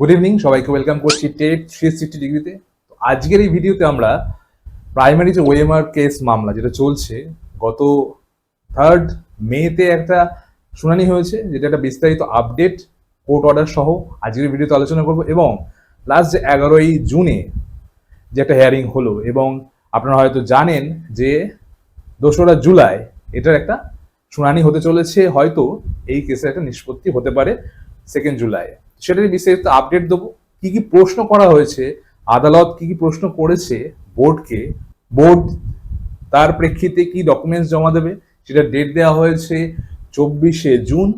Good evening সবাইকে welcome করছি TET three sixty ডিগ্রিতে তো আজকের এই ভিডিওতে আমরা প্রাইমারি যে ওয়েমার কেস মামলা, যেটা চলছে, গত থার্ড মেতে একটা শুনানি হয়েছে, যেটা একটা বিস্তারিত আপডেট কোর্ট অর্ডার সহ আজকের ভিডিওতে আলোচনা করব এবং লাস্ট যে এগারোই জুনে যে একটা হেয়ারিং হলো এবং আপনারা হয়তো জানেন যে দোসরা জুলাই এটার একটা শুনানি হতে চলেছে, হয়তো এই কেসের একটা নিষ্পত্তি হতে পারে সেকেন্ড জুলাই সেটার বিস্তারিত আপডেট দেবো। কি কি প্রশ্ন করা হয়েছে, আদালত কি কি প্রশ্ন করেছে বোর্ডকে বোর্ড তার প্রেক্ষিতে কি ডকুমেন্টস জমা দেবে, সেটা ডেট দেওয়া হয়েছে চব্বিশে জুন,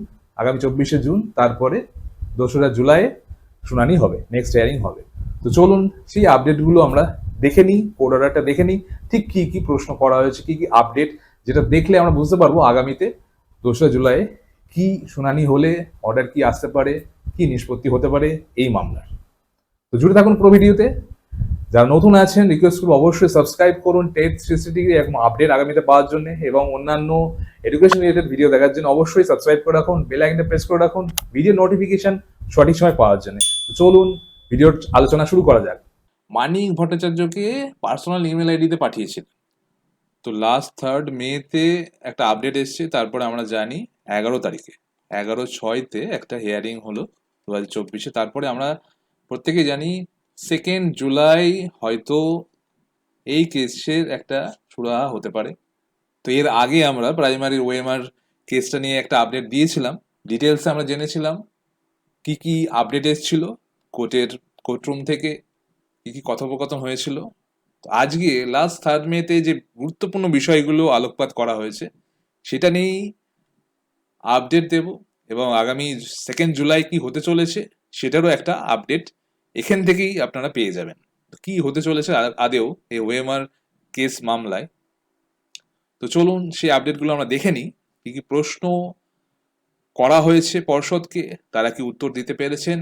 আগামী চব্বিশে জুন, তারপরে দোসরা জুলাই শুনানি হবে নেক্সট হিয়ারিং হবে। তো চলুন, সেই আপডেটগুলো আমরা দেখে নিই কোড অর্ডারটা দেখে নিই, ঠিক কি কি প্রশ্ন করা হয়েছে, কি কি আপডেট যেটা দেখলে আমরা বুঝতে পারব আগামীতে দোসরা জুলাই কি শুনানি হলে অর্ডার কি আসতে পারে, কি নিষ্পত্তি হতে পারে, এই মামলার। তো জুড়ে থাকুন পুরো ভিডিওতে। যারা নতুন আছেন রিকোয়েস্ট করব অবশ্যই সাবস্ক্রাইব করুন। টেট থ্রি ডিগ্রি এবং আপডেট আগামীতে পাওয়ার জন্য এবং অন্যান্য এডুকেশন রিলেটেড ভিডিও দেখার জন্য অবশ্যই সাবস্ক্রাইব করে রাখুন বেল আইকনটা প্রেস করে রাখুন ভিডিও নোটিফিকেশন সঠিক সময় পাওয়ার জন্য। চলুন, ভিডিওর আলোচনা শুরু করা যাক। মানিক ভট্টাচার্যকে পার্সোনাল ইমেল আইডিতে পাঠিয়েছিলেন। তো লাস্ট থার্ড মেতে একটা আপডেট এসছে, তারপরে আমরা জানি এগারো তারিখে। এগারো ছয়তে একটা হিয়ারিং হলো দু হাজার চব্বিশে। তারপরে আমরা প্রত্যেকেই জানি সেকেন্ড জুলাই হয়তো এই কেসের একটা সুরাহা হতে পারে। তো এর আগে আমরা প্রাইমারি ওএমআর কেসটা নিয়ে একটা আপডেট দিয়েছিলাম। ডিটেলসে আমরা জেনেছিলাম কি কি আপডেট এসেছিল, কোর্টের কোর্টরুম থেকে কি কি কথোপকথন হয়েছিল। তো আজকে লাস্ট থার্ড মেতে যে গুরুত্বপূর্ণ বিষয়গুলো আলোকপাত করা হয়েছে, সেটা নিয়েই আপডেট দেব এবং আগামী সেকেন্ড জুলাই কি হতে চলেছে সেটারও একটা আপডেট এখান থেকেই আপনারা পেয়ে যাবেন। কি হতে চলেছে আদেও এই ওয়েমার কেস মামলায়। তো চলুন সেই আপডেটগুলো আমরা দেখে নিই, কি কি প্রশ্ন করা হয়েছে পর্ষদকে, তারা কি উত্তর দিতে পেরেছেন,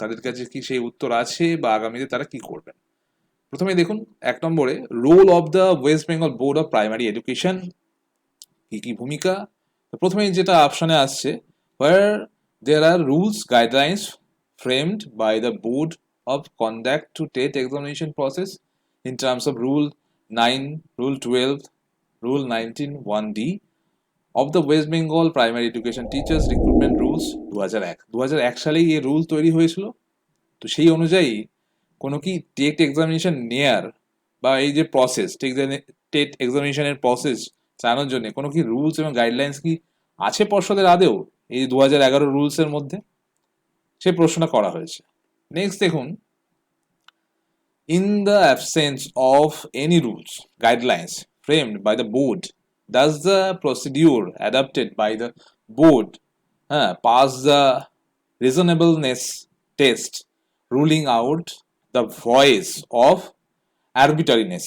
তাদের কাছে কি সেই উত্তর আছে বা আগামীতে তারা কি করবেন? প্রথমে দেখুন, এক নম্বরে roll of the West Bengal board of primary education কি কি ভূমিকা তো প্রথমেই যেটা অপশনে আসছে were there are rules guidelines framed by the board of conduct to TET examination process in terms of rule nine rule twelve rule nineteen one D of the West Bengal primary education teachers recruitment rules দু হাজার এক দু হাজার এক সালেই এই rule তৈরি হয়েছিল। তো সেই অনুযায়ী কোনো কি টেট এক্সামিনেশন নেয়ার বা এই যে প্রসেস টেট এক্সামিনেশনের প্রসেস চালানোর জন্য কোনো কি রুলস এবং গাইডলাইন্স কি আছে পর্ষদের আদেও এই দু হাজার এগারো রুলস এর মধ্যে সে প্রশ্নটা করা হয়েছে। নেক্সট দেখুন। In the absence of any rules guidelines framed by the board does the procedure adopted by the board হ্যাঁ pass the reasonableness test ruling out the voice of arbitrariness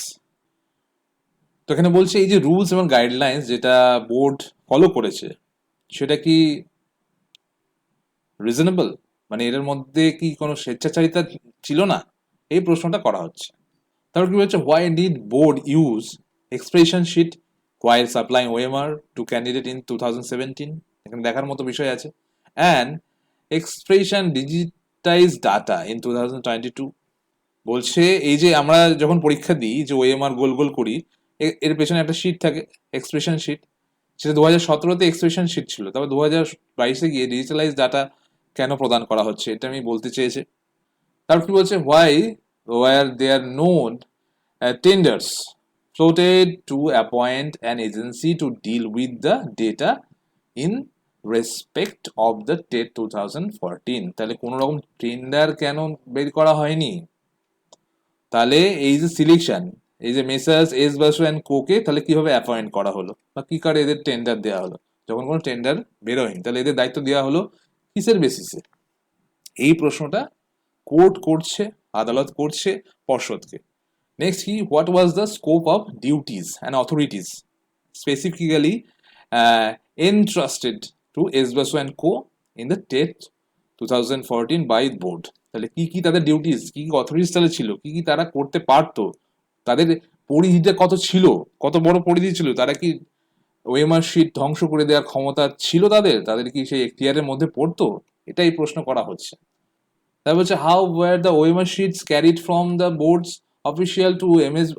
তো এখানে বলছে এই যে রুলস এবং গাইডলাইন্স যেটা board follow করেছে, সেটা কি রিজনেবল মানে এর মধ্যে কি কোনো স্বেচ্ছাচারিতা ছিল না? এই প্রশ্নটা করা হচ্ছে। তারপর কি বলছে why did board use expression sheet while supply OMR to candidate in two thousand seventeen এখানে দেখার মতো বিষয় আছে। And expression digitise data in two thousand twenty two বলছে, এই যে আমরা যখন পরীক্ষা দিই যে ওএমআর গোল গোল করি এর পেছনে একটা শিট থাকে এক্সপ্রেশন শিট সেটা দু হাজার সতেরোতে এক্সপ্রেশন শিট ছিল। তবে দু হাজার বাইশে গিয়ে ডিজিটালাইজ ডাটা কেন প্রদান করা হচ্ছে, এটা আমি বলতে চেয়েছি। তারপর কি বলছে why were there no tenders floated to appoint an agency to deal with the data in respect of the TET 2014 তাহলে কোনো রকম টেন্ডার কেন বের করা হয়নি? তাহলে এই যে সিলেকশন এই যে মেসার্স এস বাসু অ্যান্ড কোকে তাহলে কীভাবে অ্যাপয়েন্ট করা হলো? বা কী কারে এদের টেন্ডার দেওয়া হলো? যখন কোনো টেন্ডার বেরোয়নি, তাহলে এদের দায়িত্ব দেওয়া হলো কিসের বেসিসে এই প্রশ্নটা কোর্ট করছে, আদালত করছে পর্ষদকে। নেক্সট কি? What was the scope of duties and authorities specifically Basu and co in the TET two thousand fourteen by board তাহলে কি কি তাদের ডিউটিস কি কি অথরিটিস তাহলে ছিল, কি কি তারা করতে পারতো? তাদের পরিধিটা কত ছিল? কত বড় পরিধি ছিল? তারা কি ওয়েমার শিট ধ্বংস করে দেওয়ার ক্ষমতা ছিল তাদের? তাদের কি সেই এখতিয়ারের মধ্যে পড়তো? এটাই প্রশ্ন করা হচ্ছে। তারপর হচ্ছে how were the OMR sheets carried from the boards official to M S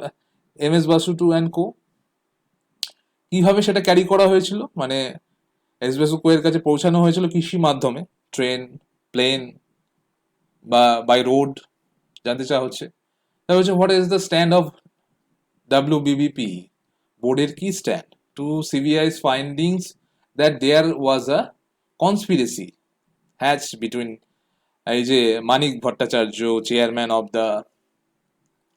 M S Basu to and co কীভাবে সেটা ক্যারি করা হয়েছিল? মানে এস বাসু কো এর কাছে পৌঁছানো হয়েছিল কৃষি মাধ্যমে? ট্রেন, প্লেন বা বাই রোড জানতে চাওয়া হচ্ছে। তারপর হচ্ছে what is the stand of WBBP বোর্ডের কি stand to CBI's findings that there was a conspiracy hatch between এই যে Manik Bhattacharya chairman of the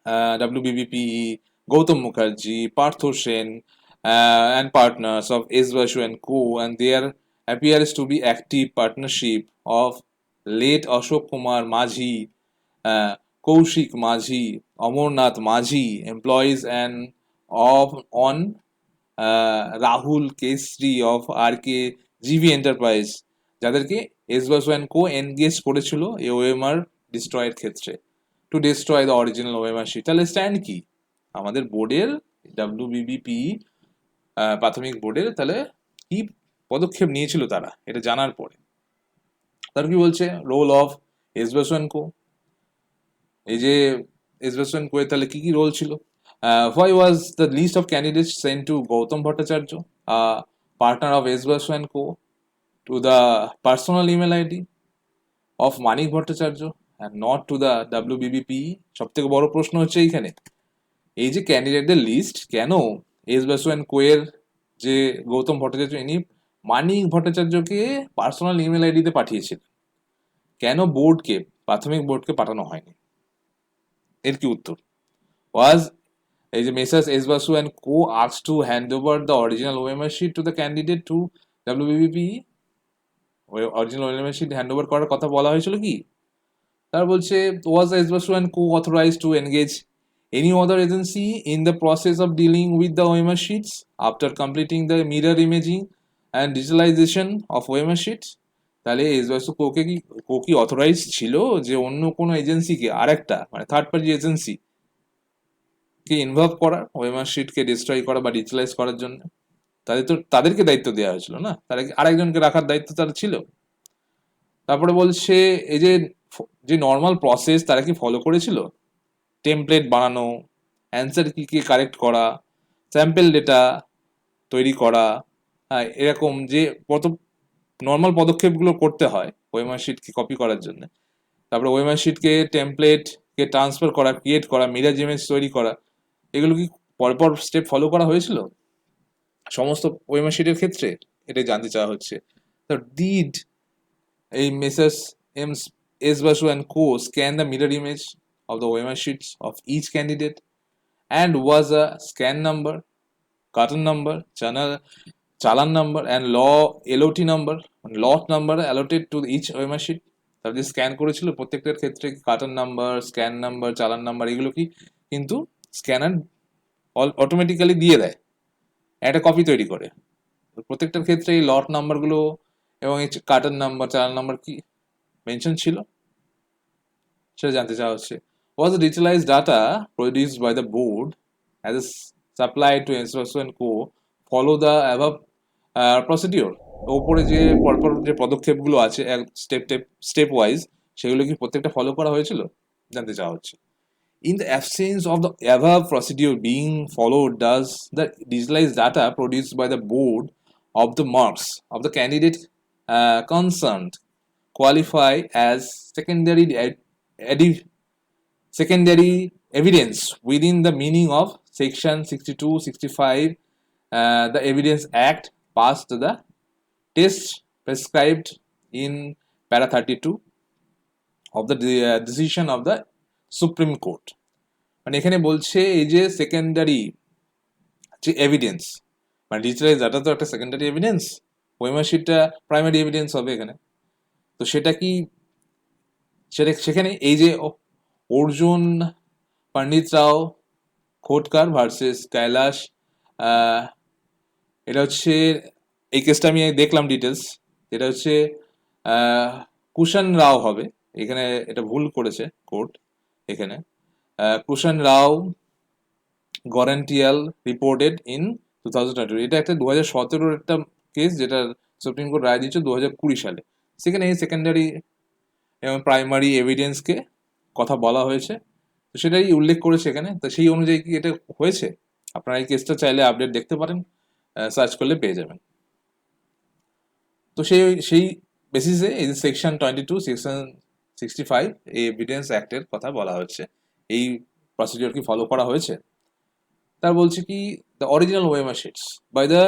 WBBP, Gautam Mukherjee, Partho Sen, uh, and partners of Esvashu and Co. And there appears to be active partnership of late Ashok Kumar Majhi, uh, Kaushik Majhi, Amarnath Majhi, employees and of on uh, Rahul Kesri of RK GV Enterprise, যাদেরকে এসবাসু and co engage করেছিল এই OMR ডিস্ট্রয়ের ক্ষেত্রে। To destroy the original OMR sheet তাহলে stand কি? আমাদের বোর্ডের WBBP প্রাথমিক বোর্ডের তাহলে কি পদক্ষেপ নিয়েছিল তারা? এটা জানার পরে। তার কি বলছে? রোল অফ এসবেসন কো এই যে এসবেসন কো তাহলে কি কি রোল ছিল? Why was the list of candidates sent to Gautam Bhattacharya partner of এসবেসন co to the personal email ID of Manik Bhattacharya and not to the WBBP সব থেকে বড় প্রশ্ন হচ্ছে এইখানে, এই যে ক্যান্ডিডেটদের লিস্ট কেন এস বাসু অ্যান্ড কোয়ের যে গৌতম ভট্টাচার্য, ইনি মানিক ভট্টাচার্যকে পার্সোনাল ইমেল আইডিতে পাঠিয়েছিলেন? কেন বোর্ডকে প্রাথমিক বোর্ডকে পাঠানো হয়নি? এর কি উত্তর? ওয়াজ এই যে Messrs S Basu and co asks to hand over the original OMR sheet to the candidate to WBBP original OMR sheet hand over করার কথা বলা হয়েছিল কি? তার বলছে was S Basu and co authorize to engage any other agency in the process of dealing with the OMR sheets after completing the mirror imaging and digitalization of OMR sheets? তাহলে এসবাসু কোকে কি কো কি অথরাইজ ছিল যে অন্য কোনো এজেন্সিকে আরেকটা মানে থার্ড পার্টি এজেন্সি কে ইনভলভ করা ওএমআর শিটকে ডিস্ট্রয় করা বা ডিজিটালাইজ করার জন্য? তাদের তো, তাদেরকে দায়িত্ব দেওয়া হয়েছিল না? তারা আরেকজনকে রাখার দায়িত্ব তার ছিল? তারপরে বলছে, এই যে যে নর্মাল প্রসেস তারা কি ফলো করেছিল? টেমপ্লেট বানানো অ্যান্সার কি কি কারেক্ট করা স্যাম্পেল ডেটা তৈরি করা হ্যাঁ এরকম যে কত নর্মাল পদক্ষেপগুলো করতে হয় ওয়েমার শিটকে কপি করার জন্য। তারপরে ওয়েমার শিটকে টেমপ্লেটকে ট্রান্সফার করা ক্রিয়েট করা মিরাজ ইমেজ তৈরি করা এগুলো কি পরপর স্টেপ ফলো করা হয়েছিল? সমস্ত ওয়েমার শিটের ক্ষেত্রে এটাই জানতে চাওয়া হচ্ছে। তো ডিড এই Messrs M S S Basu and co scan the mirror image of the OMR sheets of each candidate? And was a scan number, carton number, channel, chalan number and law LOT number, lot number allotted to each OMR sheet. তারা যে scan করেছিল প্রত্যেকটার ক্ষেত্রে carton number scan number চালান number এগুলো কি কিন্তু scanner automatically দিয়ে দেয় একটা কপি তৈরি করে প্রত্যেকটার ক্ষেত্রে এই লট নাম্বারগুলো এবং এই কার্টন নাম্বার চালান নাম্বার কি মেনশন ছিল সেটা জানতে চাওয়া হচ্ছে was the data data by the board as as supply to to Espresso and Co. follow the procedure ওপরে যে পরপর যে পদক্ষেপগুলো আছে স্টেপ টেপ স্টেপ ওয়াইজ সেগুলো কি প্রত্যেকটা ফলো করা হয়েছিল? জানতে চাওয়া হচ্ছে। In the absence of the above procedure being followed does the digitalize data produce by the board of the marks of the candidate concern qualify as secondary এডিভ secondary evidence within the meaning of section sixty two sixty five the evidence act passed the test prescribed in para 32 of the de- uh, decision of the supreme court. মানে এখানে বলছে এই যে secondary যে evidence মানে digitalise data তো একটা secondary evidence ওয়েমার শিটটা প্রাইমারি এভিডেন্স হবে এখানে। তো সেটা কি সেটা সেখানে এই যে অর্জুন পণ্ডিত রাও খোটকার ভার্সেস কৈলাস এটা হচ্ছে, এই কেসটা আমি দেখলাম ডিটেলস এটা হচ্ছে কুষাণ রাও হবে। এখানে এটা ভুল করেছে কোর্ট এখানে। Kushan Rao Gorantyal reported in two thousand এটা একটা দু হাজার সতেরোর একটা কেস যেটা সুপ্রিম কোর্ট রায় দিয়েছে দু কুড়ি সালে। সেখানে এই সেকেন্ডারি এবং প্রাইমারি এভিডেন্সকে কথা বলা হয়েছে। তো সেটাই উল্লেখ করেছে এখানে। তো সেই অনুযায়ী কি এটা হয়েছে? আপনারা এই কেসটা চাইলে আপডেট দেখতে পারেন। সার্চ করলে পেয়ে যাবেন। তো সেই সেই বেসিসে এই যে section twenty two section sixty five এই এভিডেন্স অ্যাক্টের কথা বলা হয়েছে এই প্রসিডিওর কি ফলো করা হয়েছে? তার বলছে কি the original OMR sheets by the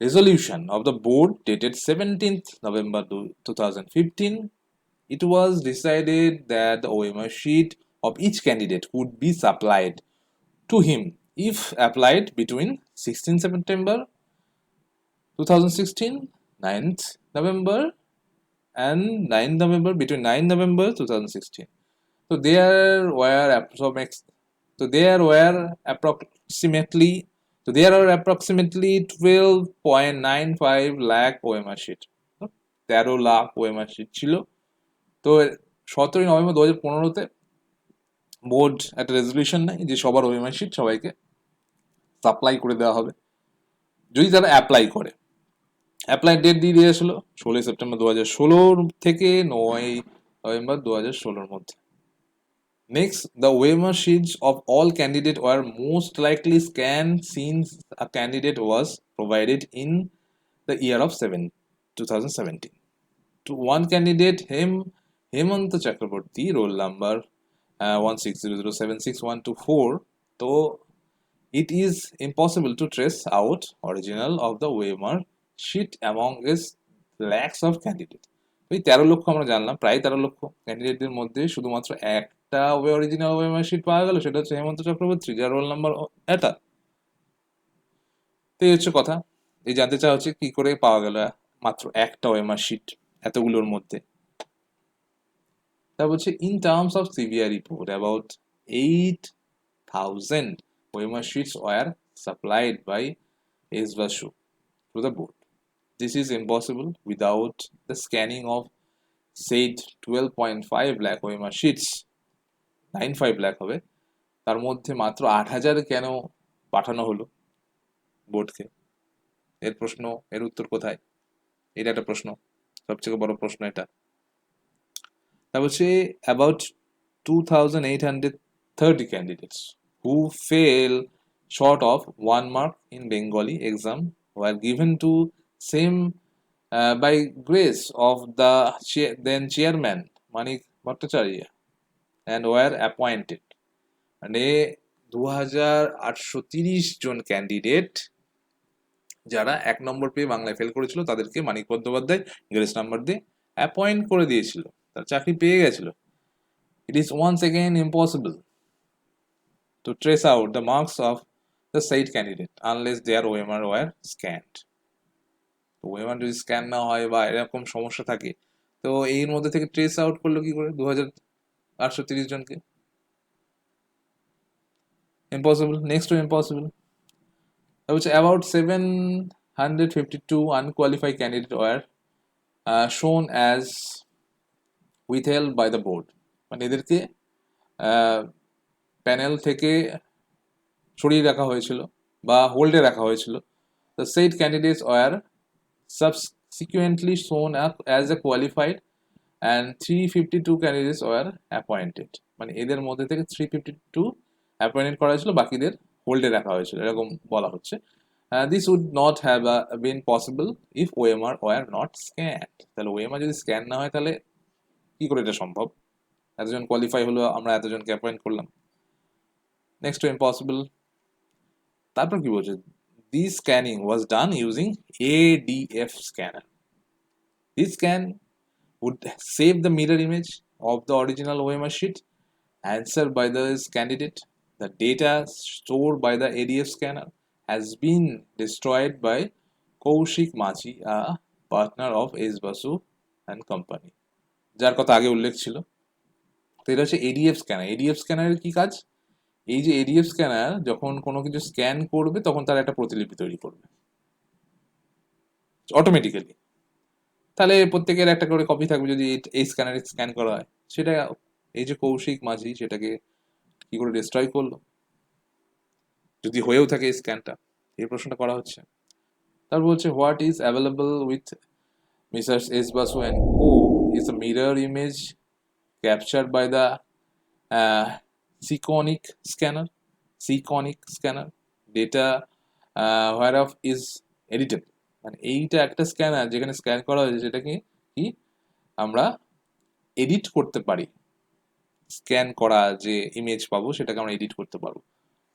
resolution of the board dated seventeenth November two thousand fifteen it was decided that the OMR sheet of each candidate would be supplied to him if applied between 16 September 2016, 9th November, and 9th November between 9 November 2016. So there were approx so there were approximately so there are approximately 12.95 lakh OMR sheet. তেরো lakh OMR sheet ছিল তো সতেরোই November দু হাজার পনেরোতে board একটা resolution নেয় যে সবার ওএমআর শিট সবাইকে সাপ্লাই করে দেওয়া হবে। যদি তারা অ্যাপ্লাই করে। অ্যাপ্লাই ডেট দিয়ে দিয়ে আসলো ষোলোই সেপ্টেম্বর দু হাজার থেকে নয় নভেম্বর দু হাজার ষোলোর মধ্যে। Next the OMR seize of all candidate were most likely scan since a candidate was provided in the year of seven two thousand two one candidate hem Hemanta Chakraborty roll number one six zero zero seven six one two four তো it is impossible to trace out original of the OMR sheet among his lakhs of candidates. ওই তেরো লক্ষ আমরা জানলাম, প্রায় তেরো লক্ষ ক্যান্ডিডেটদের মধ্যে শুধুমাত্র একটা ওয়ে অরিজিনাল ওয়েমার শিট পাওয়া গেল, সেটা হচ্ছে হেমন্ত চক্রবর্তী, যার রোল নাম্বার এটা। তো এই হচ্ছে কথা। এই জানতে চাওয়া হচ্ছে কি করে পাওয়া গেল মাত্র একটা ওয়েমার শিট এতগুলোর মধ্যে। তা বলছে in terms of CVR report about eight thousand sheets were supplied by S Basu to the board This is impossible without the scanning of said 12.5 lakh OMR sheets. 95 lakh হবে। তার মধ্যে মাত্র আট হাজার কেন পাঠানো হলো বোর্ডকে এর প্রশ্ন, এর উত্তর কোথায়? এটা একটা প্রশ্ন। সবথেকে বড় প্রশ্ন এটা। তা বলছে about two thousand eight hundred thirty candidates who fell short of one mark in Bengali exam were given to same uh, by grace of the chair, then chairman Manik Bhattacharya and were appointed. মানে দু হাজার আটশো তিরিশ জন candidate যারা এক নম্বর পেয়ে বাংলায় fail করেছিল তাদেরকে মানিক বন্দ্যোপাধ্যায় গ্রেস নাম্বার দিয়ে অ্যাপয়েন্ট করে দিয়েছিল তার চাকরি পেয়ে গেছিল it is once again impossible trace out the marks of the said candidate unless there OMR were scanned তো ওয়েমার যদি স্ক্যান না হয় বা এরকম সমস্যা থাকে, তো এর মধ্যে থেকে ট্রেস আউট করল কি করে? দু হাজার আটশো তিরিশ জনকে? ইম্পসিবল নেক্সট ইম্পসিবল হচ্ছে about seven hundred fifty two unqualified candidate were shown as withheld by the board মানে এদেরকে প্যানেল থেকে সরিয়ে রাখা হয়েছিল বা হোল্ডে রাখা হয়েছিল। The said candidates were subsequently shown up as a qualified and 352 candidates were appointed মানে এদের মধ্যে থেকে 352 অ্যাপয়েন্টেড করা হয়েছিল, বাকিদের হোল্ডে রাখা হয়েছিল, এরকম বলা হচ্ছে। This would not have been possible if OMR were not scan তাহলে ওএমআর যদি স্ক্যান না হয় তাহলে কি করে এটা সম্ভব? এতজন কোয়ালিফাই হলো, আমরা এতজনকে অ্যাপয়েন্ট করলাম। নেক্সট টু ইম্পসিবল তারপর কি বলছে this scanning was done using ADF scanner. This scan would save the mirror image of the original OMR sheet answered by the candidate. The data stored by the ADF scanner has been destroyed by Kaushik Machi, a partner of S Basu and Company. যার কথা আগে উল্লেখ ছিল তো এটা হচ্ছে ADF scanner ADF স্ক্যানারের কি কাজ এই যে এডিএফ স্ক্যানার যখন কোনো কিছু স্ক্যান করবে, তখন তার একটা প্রতিলিপি তৈরি করবে। অটোমেটিক্যালি তাহলে প্রত্যেকের একটা করে কপি থাকবে যদি এই স্ক্যানারে স্ক্যান করা হয়। সেটা এই যে কৌশিক মাঝি, সেটাকে কি করে ডিস্ট্রয় করল? যদি হয়েও থাকে এই স্ক্যানটা এই প্রশ্নটা করা হচ্ছে। তারপর বলছে what is available with Messrs S Basu and co is a mirror image captured by the uh, Seaconic scanner. Seaconic scanner data uh, whereof is editable. মানে এইটা একটা স্ক্যানার যেখানে স্ক্যান করা হয়েছে সেটাকে কি আমরা এডিট করতে পারি স্ক্যান করা যে ইমেজ পাবো সেটাকে আমরা এডিট করতে পারব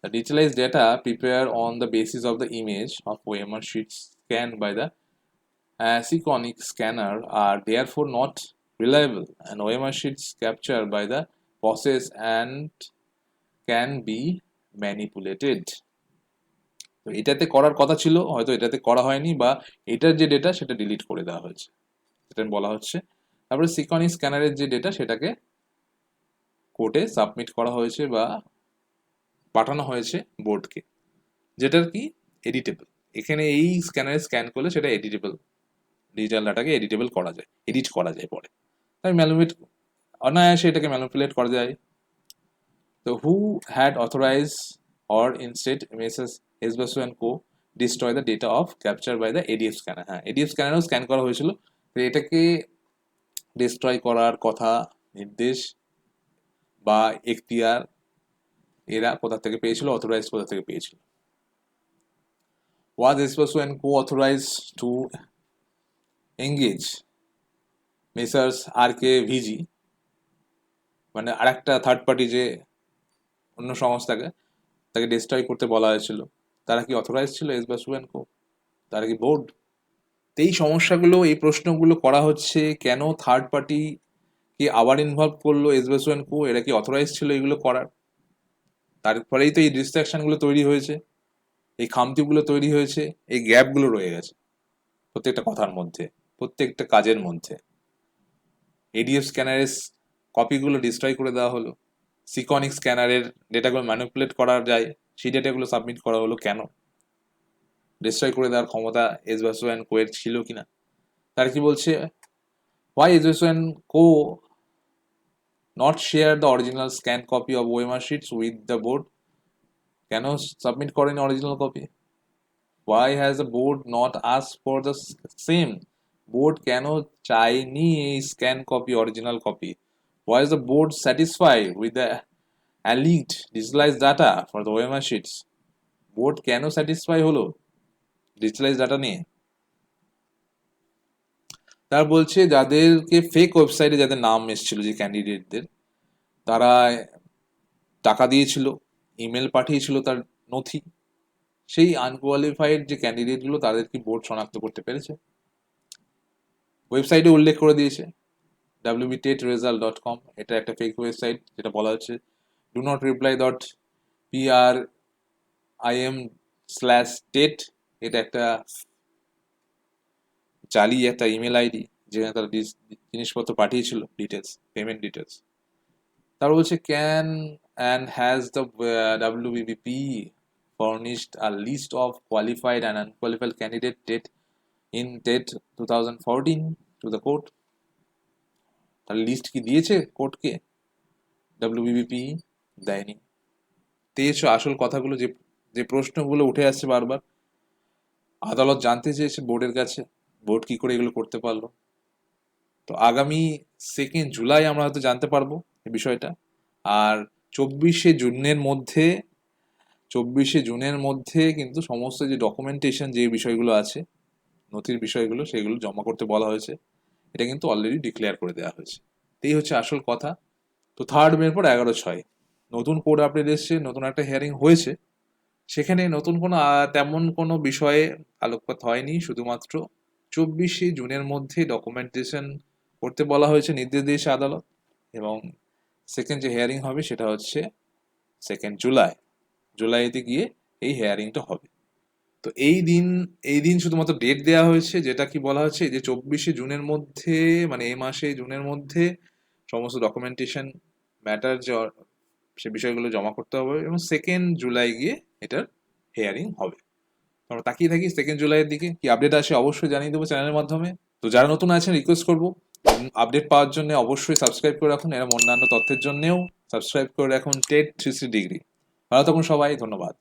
The digitalized data prepared on the basis of the image of OMR sheets scanned by the uh, scanner are therefore not reliable and OMR sheets captured by the process and can be manipulated. তো এটাতে করার কথা ছিল, হয়তো এটাতে করা হয়নি বা এটার যে ডেটা সেটা ডিলিট করে দেওয়া হয়েছে। সেটা বলা হচ্ছে। তারপরে সিকনিক স্ক্যানারের যে ডেটা সেটাকে কোর্টে সাবমিট করা হয়েছে বা পাঠানো হয়েছে বোর্ডকে যেটার কি এডিটেবল এখানে এই স্ক্যানারে স্ক্যান করলে সেটা এডিটেবল ডিজিটাল ডাটাকে এডিটেবল করা যায় এডিট করা যায় পরে। তাই ম্যালুমেট অনায়াসে এটাকে ম্যালুপুলেট করা যায়। তো who had authorize or instead messes এসবাসু and co destroy the data of capture by the ADF scanner হ্যাঁ এডিএফ স্ক্যানারও স্ক্যান করা হয়েছিল। তো এটাকে ডিস্ট্রয় করার কথা, নির্দেশ বা এখতিয়ার এরা কোথা থেকে পেয়েছিল অথরাইজ কোথা থেকে পেয়েছিল? Was Espresso and Co authorized to engage কে ভিজি মানে আরেকটা থার্ড পার্টি যে অন্য সংস্থাকে তাকে ডিস্ট্রয় করতে বলা হয়েছিল। তারা কি অথরাইজ ছিল এসবাসু অ্যান্ড কো? তারা কি বোর্ড এই সমস্যাগুলো, এই প্রশ্নগুলো করা হচ্ছে কেন থার্ড পার্টি কি আবার ইনভলভ করল এসবাসু অ্যান্ড কো? এরা কি অথরাইজ ছিল এগুলো করার? তারপরেই তো এই ডিস্ট্রাকশনগুলো তৈরি হয়েছে, এই খামতিগুলো তৈরি হয়েছে, এই গ্যাপগুলো রয়ে গেছে প্রত্যেকটা কথার মধ্যে, প্রত্যেকটা কাজের মধ্যে। এডিএফ স্ক্যানারের কপিগুলো ডিস্ট্রয় করে দেওয়া হলো। সিকনিক স্ক্যানারের ডেটাগুলো ম্যানিপুলেট করা যায়, সেই ডেটাগুলো সাবমিট করা হলো কেন? ডিস্ট্রয় করে দেওয়ার ক্ষমতা এসবাসো অ্যান্ড কোয়ের ছিল কিনা? তার কি বলছে? Why এসবাসো and co not share the original scan copy of OMR sheets with the board কেন সাবমিট করেনি original copy why has the board not us for the same board কেন চায়নি এই scan copy original copy is the board satisfy with the alleged digitalize data for the OMR sheets board কেন satisfy হলো? Digitalise data নিয়ে। তার বলছে, যাদেরকে fake ওয়েবসাইটে যাদের নাম এসেছিল, যে ক্যান্ডিডেটদের তারা টাকা দিয়েছিল ইমেল পাঠিয়েছিল তার নথি। সেই আনকোয়ালিফাইড যে ক্যান্ডিডেটগুলো তাদেরকে বোর্ড শনাক্ত করতে পেরেছে। ওয়েবসাইটে উল্লেখ করে দিয়েছে। WB TET result dot com এটা একটা ফেক ওয়েবসাইট যেটা বলা হচ্ছে do not reply dot PR IM slash TET এটা একটা জালি একটা ইমেল আইডি যেখানে তারা জিনিসপত্র পাঠিয়েছিল ডিটেলস পেমেন্ট ডিটেলস তারপর বলছে can and has the uh, WBBP furnished a list of qualified and unqualified candidate date in date 2014 to the court? তার লিস্ট কি দিয়েছে কোর্টকে ডাব্লিউবিবিপি দেয়নি। তেইশো আসল কথাগুলো যে যে প্রশ্নগুলো উঠে আসছে বারবার, আদালত জানতে চেয়েছে বোর্ডের কাছে বোর্ড কি করে এগুলো করতে পারল। তো আগামী সেকেন্ড জুলাই আমরা হয়তো জানতে পারব এই বিষয়টা। আর চব্বিশে জুনের মধ্যে, চব্বিশে জুনের মধ্যে কিন্তু সমস্ত যে ডকুমেন্টেশন যে বিষয়গুলো আছে, নথির বিষয়গুলো, সেগুলো জমা করতে বলা হয়েছে। এটা কিন্তু অলরেডি ডিক্লেয়ার করে দেওয়া হয়েছে। এই হচ্ছে আসল কথা। তো থার্ড মের পর এগারো ছয়। নতুন কোড আপডেট এসছে, নতুন একটা হিয়ারিং হয়েছে। সেখানে নতুন কোনো তেমন কোনো বিষয়ে আলোকপাত হয়নি। শুধুমাত্র চব্বিশে জুনের মধ্যে ডকুমেন্টেশন করতে বলা হয়েছে নির্দেশ দিয়েছে আদালত। এবং সেকেন্ড যে হেয়ারিং হবে, সেটা হচ্ছে সেকেন্ড জুলাই। জুলাইতে গিয়ে এই হেয়ারিংটা হবে। তো এই দিন এই দিন শুধুমাত্র ডেট দেওয়া হয়েছে, যেটা কি বলা হচ্ছে যে চব্বিশে জুনের মধ্যে মানে এই মাসে জুনের মধ্যে সমস্ত ডকুমেন্টেশন ম্যাটার যে সে বিষয়গুলো জমা করতে হবে এবং সেকেন্ড জুলাই গিয়ে এটার হেয়ারিং হবে। আমরা তাকিয়ে থাকি সেকেন্ড জুলাইয়ের দিকে, কি আপডেট আসে অবশ্যই জানিয়ে দেবো চ্যানেলের মাধ্যমে। তো যারা নতুন আছেন রিকোয়েস্ট করব আপডেট পাওয়ার জন্য অবশ্যই সাবস্ক্রাইব করে রাখুন এরকম অন্যান্য তথ্যের জন্যেও সাবস্ক্রাইব করে রাখুন টেট থ্রি ডিগ্রি ভালো থাকুন সবাই, ধন্যবাদ।